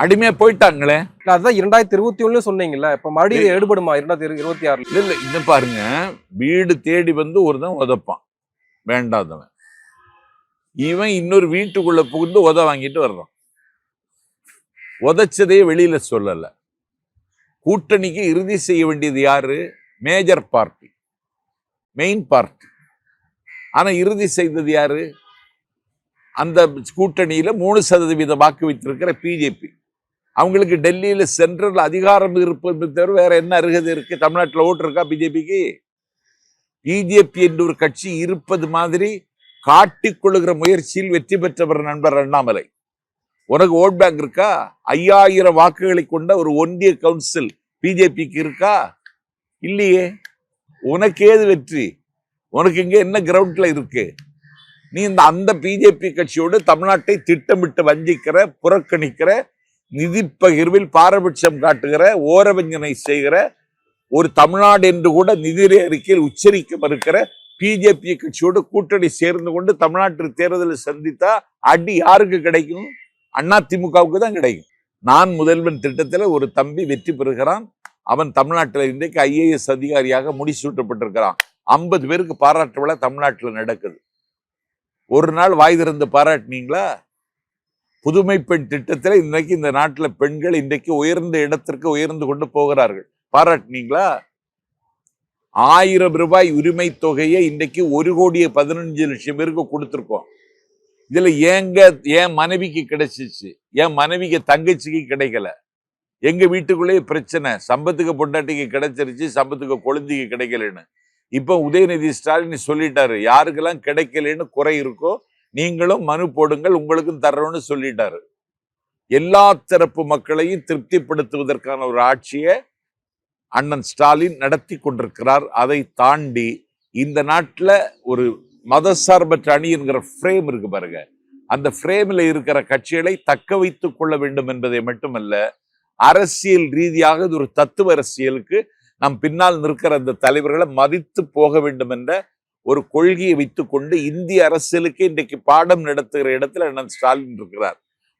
அடிமையா போயிட்டாங்களே அதுதான் இரண்டாயிரத்தி இருபத்தி ஒண்ணுல சொன்னீங்கல்ல இப்ப மறுபடியும் இது எடுபடுமா இரண்டாயிரத்தி இருபத்தி ஆறுல? இல்ல இல்ல இந்த பாருங்க. வீடு தேடி வந்து ஒருத்தன் உதப்பான். வேண்டாதவன். இவன் இன்னொரு வீட்டுக்குள்ள புகுந்து உத வாங்கிட்டு வர்றான். உதைச்சதே வெளியில சொல்லல. கூட்டணிக்கு இறுதி செய்ய வேண்டியது யாரு? Major party. Main party. ஆனா இறுதி செய்தது யாரு? அந்த கூட்டணியில மூணு சதவீத வாக்கு வைத்திருக்கிற பிஜேபி. அவங்களுக்கு டெல்லியில் சென்ட்ரல் அதிகாரம் இருப்பது தவிர வேற என்ன அருகது இருக்கு? தமிழ்நாட்டில் ஓட்டு இருக்கா பிஜேபிக்கு? பிஜேபி என்ற ஒரு கட்சி இருப்பது மாதிரி காட்டிக்கொள்ளுகிற முயற்சியில் வெற்றி பெற்றவர் நண்பர் அண்ணாமலை. உனக்கு ஓட் பேங்க் இருக்கா? ஐயாயிரம் வாக்குகளை கொண்ட ஒரு ஒன்றிய கவுன்சில் பிஜேபிக்கு இருக்கா? இல்லையே. உனக்கு ஏது வெற்றி? உனக்கு இங்கே என்ன கிரவுண்டில் இருக்கு? நீ இந்த அந்த பிஜேபி கட்சியோடு தமிழ்நாட்டை திட்டமிட்டு வஞ்சிக்கிற புறக்கணிக்கிற நிதி பகிர்வில் பாரபட்சம் காட்டுகிற ஓரவஞ்சனை செய்கிற ஒரு தமிழ்நாடு என்று கூட நிதி அறிக்கையில் உச்சரிக்க மறுக்கிற பிஜேபி கட்சியோடு கூட்டணி சேர்ந்து கொண்டு தமிழ்நாட்டு தேர்தலை சந்தித்தா அடி யாருக்கு கிடைக்கும்? அண்ணா திமுகவுக்கு தான் கிடைக்கும். நான் முதல்வன் திட்டத்தில் ஒரு தம்பி வெற்றி பெறுகிறான். அவன் தமிழ்நாட்டில் இன்றைக்கு ஐஏஎஸ் அதிகாரியாக முடிசூட்டப்பட்டிருக்கிறான். ஐம்பது பேருக்கு பாராட்டு விழா தமிழ்நாட்டில் நடக்குது. ஒரு நாள் வாய் திறந்து பாராட்டினீங்களா? புதுமை பெண் திட்டத்தில் இன்னைக்கு இந்த நாட்டில் பெண்கள் இன்றைக்கு உயர்ந்த இடத்திற்கு உயர்ந்து கொண்டு போகிறார்கள். பாராட்டினீங்களா? ஆயிரம் ரூபாய் உரிமை தொகையை இன்றைக்கு ஒரு கோடியே பதினஞ்சு லட்சம் பேருக்கு கொடுத்துருக்கோம். இதுல ஏங்க என் மனைவிக்கு கிடைச்சிச்சு? என் மனைவிக்கு தங்கச்சிக்கு கிடைக்கல? எங்க வீட்டுக்குள்ளேயே பிரச்சனை. சம்பத்துக்கு பொண்டாட்டிக்கு கிடைச்சிருச்சு சம்பத்துக்கு கொழுந்திக்கு கிடைக்கலன்னு. இப்போ உதயநிதி ஸ்டாலின் சொல்லிட்டாரு யாருக்கெல்லாம் கிடைக்கலன்னு குறை இருக்கோ நீங்களும் மனு போடுங்கள் உங்களுக்கும் தர்றோன்னு சொல்லிட்டாரு. எல்லா தரப்பு மக்களையும் திருப்திப்படுத்துவதற்கான ஒரு ஆட்சியை அண்ணன் ஸ்டாலின் நடத்தி கொண்டிருக்கிறார். அதை தாண்டி இந்த நாட்டில் ஒரு மதசார்பற்ற அணி என்கிற ஃப்ரேம் இருக்கு பாருங்க. அந்த ஃப்ரேமில் இருக்கிற கட்சிகளை தக்க வைத்து கொள்ள வேண்டும் என்பதை மட்டுமல்ல அரசியல் ரீதியாக இது ஒரு தத்துவ அரசியலுக்கு நம் பின்னால் நிற்கிற அந்த தலைவர்களை மதித்து போக வேண்டும் என்ற ஒரு கொள்கையை வைத்துக்கொண்டு இந்திய அரசியலுக்கு இன்றைக்கு பாடம் நடத்துகிற இடத்துல அண்ணன் ஸ்டாலின் இருக்கிறார்.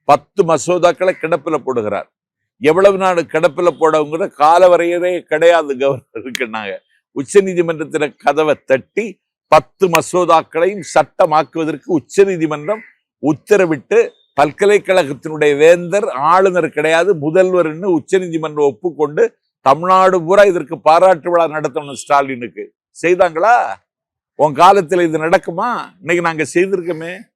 பத்து மசோதாக்களை கிடப்பில் போடுகிறார். எவ்வளவு நாடு கிடப்பில் போடவங்கிற காலவரையறே கிடையாது கவர்னர் இருக்குன்னாங்க உச்ச நீதிமன்றத்தின கதவை தட்டி பத்து மசோதாக்களையும் சட்டமாக்குவதற்கு உச்ச நீதிமன்றம் உத்தரவிட்டு பல்கலைக்கழகத்தினுடைய வேந்தர் ஆளுநர் கிடையாது முதல்வர்னு உச்ச நீதிமன்றம் ஒப்புக்கொண்டு தமிழ்நாடு பூரா இதற்கு பாராட்டு விழா நடத்தணும் ஸ்டாலினுக்கு. செய்தாங்களா? உன் காலத்தில் இது நடக்குமா? இன்னைக்கு நாங்கள் செய்திருக்கோமே.